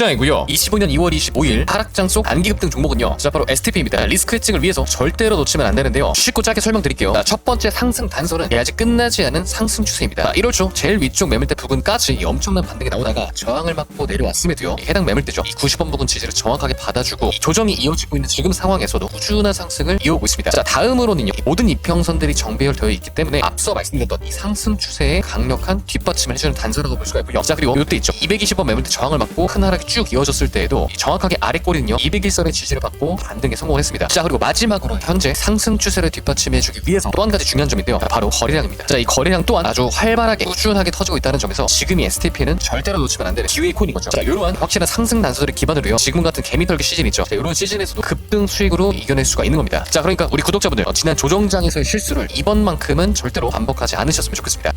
국장이고요. 25년 2월 25일 하락장 속 안기급 등 종목은요. 자 바로 STP입니다. 리스크 해칭을 위해서 절대로 놓치면 안 되는데요. 쉽고 짧게 설명드릴게요. 자, 첫 번째 상승 단선은 아직 끝나지 않은 상승 추세입니다. 자, 1월 초 제일 위쪽 매물대 부근까지 이 엄청난 반등이 나오다가 저항을 맞고 내려왔음에도요. 이 해당 매물대죠. 이 90원 부근 지지를 정확하게 받아주고 이 조정이 이어지고 있는 지금 상황에서도 꾸준한 상승을 이어오고 있습니다. 자 다음으로는요. 이 모든 이평선들이 정배열되어 있기 때문에 앞서 말씀드렸던 이 상승 추세에 강력한 뒷받침을 해주는 단서라고 볼 수가 있고요. 자 그리고 이때 있죠. 220원 매물대 저항을 맞고 큰 하락이 쭉 이어졌을 때에도 이 정확하게 아래 꼬리는요. 201선의 지지를 받고 반등에 성공을 했습니다. 자 그리고 마지막으로 현재 상승 추세를 뒷받침해주기 위해서 또 한 가지 중요한 점인데요. 바로 거래량입니다. 자 이 거래량 또한 아주 활발하게 꾸준하게 터지고 있다는 점에서 지금 이 STP는 절대로 놓치면 안 되는 기회의 콘인 거죠. 자 이러한 확실한 상승 단서들을 기반으로요. 지금 같은 개미털기 시즌 있죠. 자, 이런 시즌에서도 급등 수익으로 이겨낼 수가 있는 겁니다. 자 그러니까 우리 구독자분들 어, 지난 조정장에서의 실수를 이번만큼은 절대로 반복하지 않으셨으면 좋겠습니다.